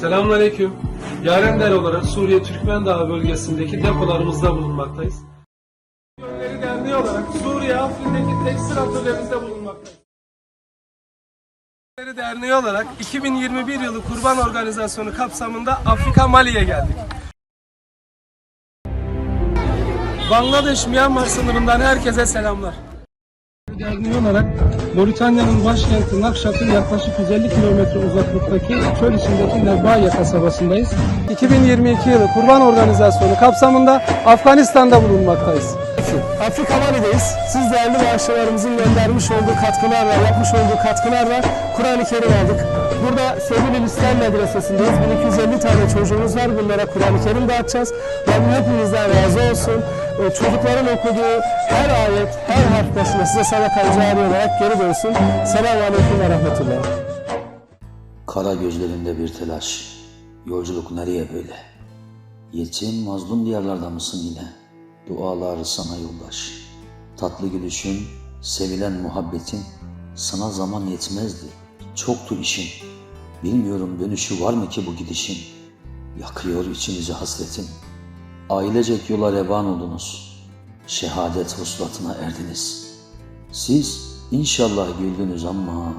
Selamünaleyküm. Yarender olarak Suriye Türkmen Dağı bölgesindeki depolarımızda bulunmaktayız. Gölleri Derneği olarak Suriye Afrin'deki tekstil atölyemizde bulunmaktayız. Gölleri Derneği olarak 2021 yılı Kurban Organizasyonu kapsamında Afrika Mali'ye geldik. Bangladeş Myanmar sınırından herkese selamlar. Derneği olarak Moritanya'nın başkenti Nakşat'ın yaklaşık 150 kilometre uzaklıktaki çöl içindeki Nebaya kasabasındayız. 2022 yılı Kurban Organizasyonu kapsamında Afganistan'da bulunmaktayız. Afrika Mali'deyiz. Siz değerli bağışçılarımızın göndermiş olduğu katkılarla, yapmış olduğu katkılarla Kur'an-ı Kerim aldık. Burada Sevgili İslam Medresesi'ndeyiz. 1250 tane çocuğumuz var. Bunlara Kur'an-ı Kerim dağıtacağız. Rabbim hepinizden razı olsun. Ee, Çocukların okuduğu her ayet, her harf başına size sadaka cari olarak geri dönsün. Selamun Aleyküm ve Rahmetullah. Kara gözlerinde bir telaş. Yolculuk nereye böyle? Yetim mazlum diyarlarda mısın yine? Dualar sana yoldaş. Tatlı gülüşün, sevilen muhabbetin sana zaman yetmezdi. Çoktu işin. Bilmiyorum dönüşü var mı ki bu gidişin? Yakıyor içimizi hasretin. Ailecek yola revan oldunuz. Şehadet vuslatına erdiniz. Siz inşallah güldünüz ama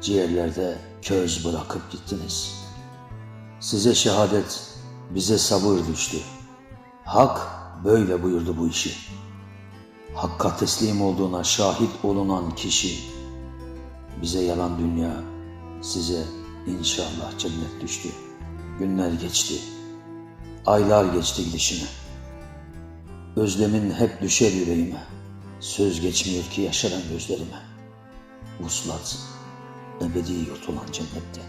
ciğerlerde köz bırakıp gittiniz. Size şehadet, bize sabır düştü. Hak böyle buyurdu bu işi. Hakka teslim olduğuna şahit olunan kişi, bize yalan dünya, size inşallah cennet düştü. Günler geçti, aylar geçti gidişine. Özlemin hep düşer yüreğime, söz geçmiyor ki yaşaran gözlerime. Vuslat, ebedi yurt olan cennette.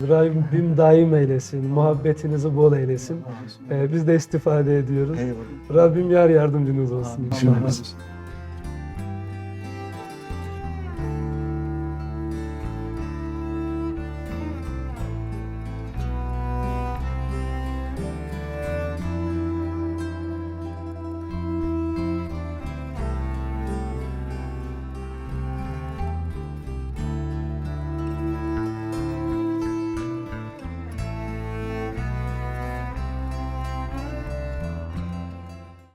Rabbim daim eylesin, muhabbetinizi bol eylesin. Ee, biz de istifade ediyoruz. Rabbim yar yardımcınız olsun inşallah.